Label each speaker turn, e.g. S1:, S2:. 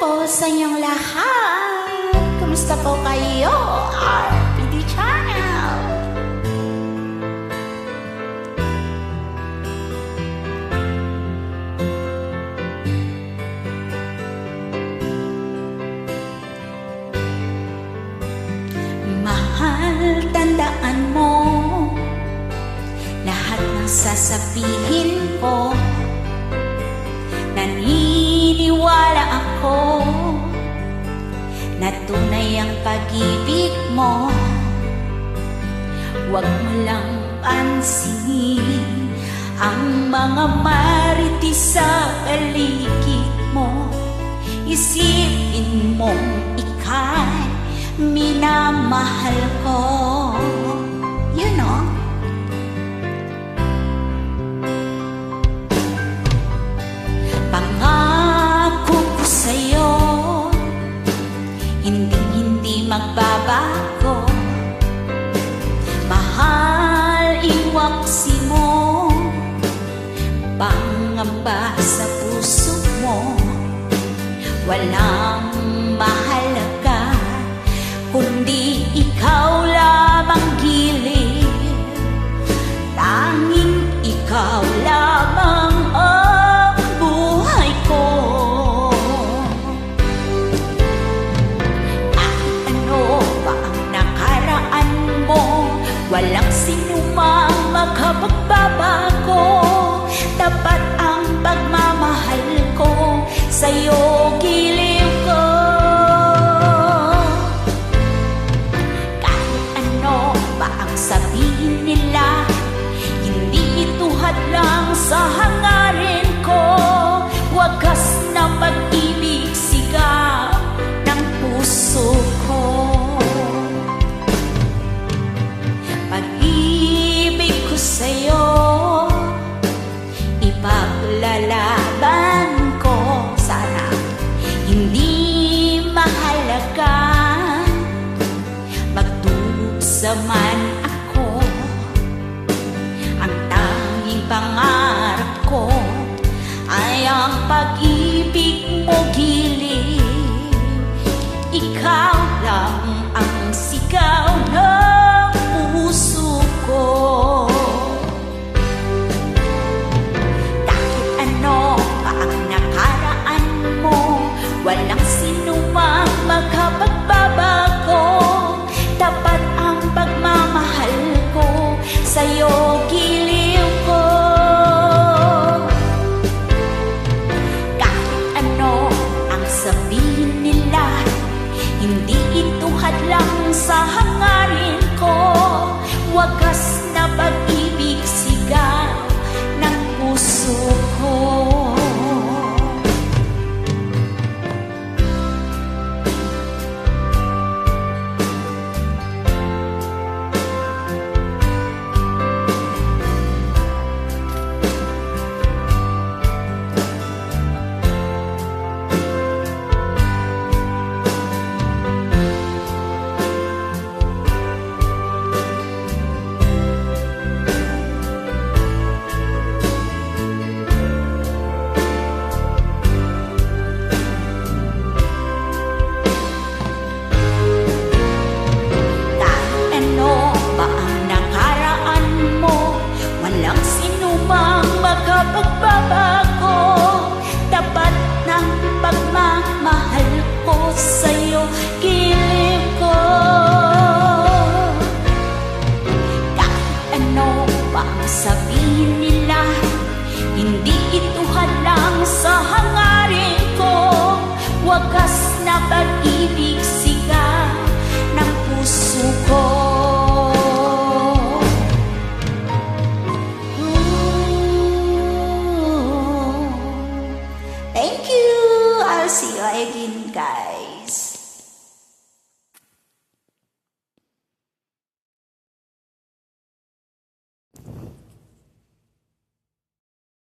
S1: po sa inyong lahat. Kumusta po kayo? RPD Channel. Mahal, tandaan mo Lahat ng sasabihin ko Na tunay ang pag-ibig mo. Huwag mo lang pansinin Ang mga marites sa paligid Pangamba sa puso mo. Walang mahalaga Kundi ikaw lamang gilid. Tanging ikaw lamang ang buhay ko. Kahit ano pa ang nakaraan mo? Walang sinumang makapagbabago Sa'yo giliw ko. Kahit ano ang sabihin nila Hindi ito hadlang sa hangarin ko. Wagas na pag-ibig ng puso ko. Pag-ibig ko sa'yo Ipaglalaban Magdusa sa hangarin ko. Wagas na pag-ibig sigaw ng puso. ko Wagas na pag-ibig